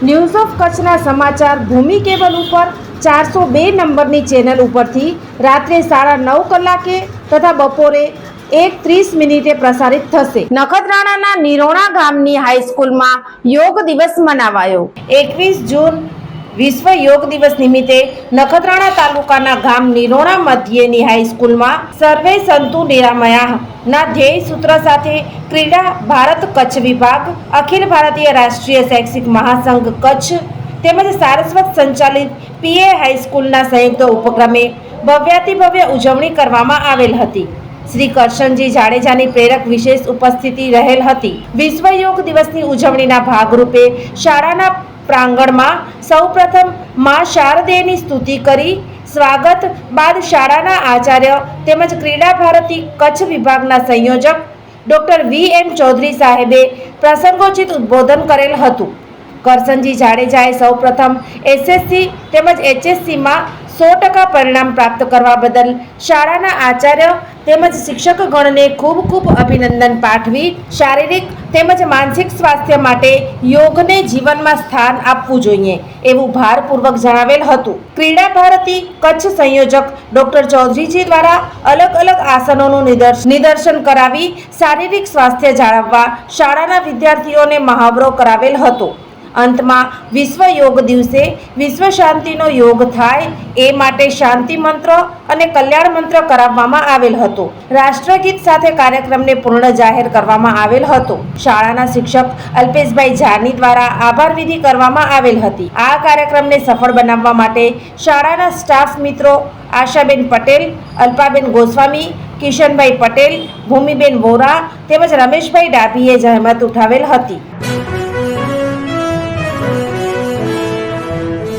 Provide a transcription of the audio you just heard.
news of કચ્છના સમાચાર ભૂમિ cable ઉપર ચારસો બે નંબરની ચેનલ ઉપરથી રાત્રે સાડા નવ કલાકે તથા બપોરે એક ત્રીસ મિનિટે પ્રસારિત થશે. નખત્રાણાના નિરોણા ગામની હાઈસ્કૂલમાં યોગ દિવસ મનાવાયો. એકવીસ જૂન વિશ્વ યોગ દિવસ નિમિત્તે નખત્રાણા તાલુકાના ગામ નિરોણા મધ્યની હાઈસ્કૂલમાં સર્વે સંતુ નિરામયા ના ધ્યેય સૂત્ર સાથે ક્રીડા ભારત કચ્છ વિભાગ, અખિલ ભારતીય રાષ્ટ્રીય શૈક્ષિક મહાસંઘ કચ્છ તેમજ સારસ્વત સંચાલિત પીએ હાઈસ્કૂલના સંયુક્ત ઉપક્રમે ભવ્યાતિ ભવ્ય ઉજવણી કરવામાં આવેલ હતી. શ્રી કરશનજી જાડેજાની પ્રેરક વિશેષ ઉપસ્થિતિ રહેલ હતી. વિશ્વ યોગ દિવસની ઉજવણીના ભાગરૂપે શાળાના પ્રાંગણમાં સૌપ્રથમ મા શારદેની સ્તુતિ કરી. સ્વાગત બાદ શાળાના આચાર્ય તેમજ ક્રીડા ભારતી કચ્છ વિભાગના સંયોજક ડોક્ટર વી એમ ચૌધરી સાહેબે પ્રસંગોચિત ઉદ્બોધન કરેલ હતું. કરસનજી જાડેજાએ સૌપ્રથમ એસએસસી તેમજ એચએસસીમાં સો ટકા પરિણામ પ્રાપ્ત કરવા બદલ શાળાના આચાર્ય તેમજ શિક્ષકગણને ખૂબ ખૂબ અભિનંદન પાઠવી. શારીરિક તેમજ માનસિક સ્વાસ્થ્ય માટે યોગને જીવનમાં સ્થાન આપવું જોઈએ એવું ભારપૂર્વક જણાવેલ હતું. ક્રીડા ભારતી કચ્છ સંયોજક ડોક્ટર ચૌધરીજી દ્વારા અલગ અલગ આસનોનું નિદર્શ- નિદર્શન કરાવી શારીરિક સ્વાસ્થ્ય જાળવવા શાળાના વિદ્યાર્થીઓને મહાવરો કરાવેલ હતો. અંતમાં વિશ્વ યોગ દિવસે વિશ્વ શાંતિનો યોગ થાય એ માટે શાંતિ મંત્ર અને કલ્યાણ મંત્ર કરાવવામાં આવેલ હતો. રાષ્ટ્રગીત સાથે કાર્યક્રમને પૂર્ણ જાહેર કરવામાં આવેલ હતો. શાળાના શિક્ષક અલ્પેશભાઈ જાની દ્વારા આભાર વિધિ કરવામાં આવેલ હતી. આ કાર્યક્રમને સફળ બનાવવા માટે શાળાના સ્ટાફ મિત્રો આશાબેન પટેલ, અલ્પાબેન ગોસ્વામી, કિશનભાઈ પટેલ, ભૂમિબેન વોરા તેમજ રમેશભાઈ ડાભીએ જહેમત ઉઠાવેલ હતી.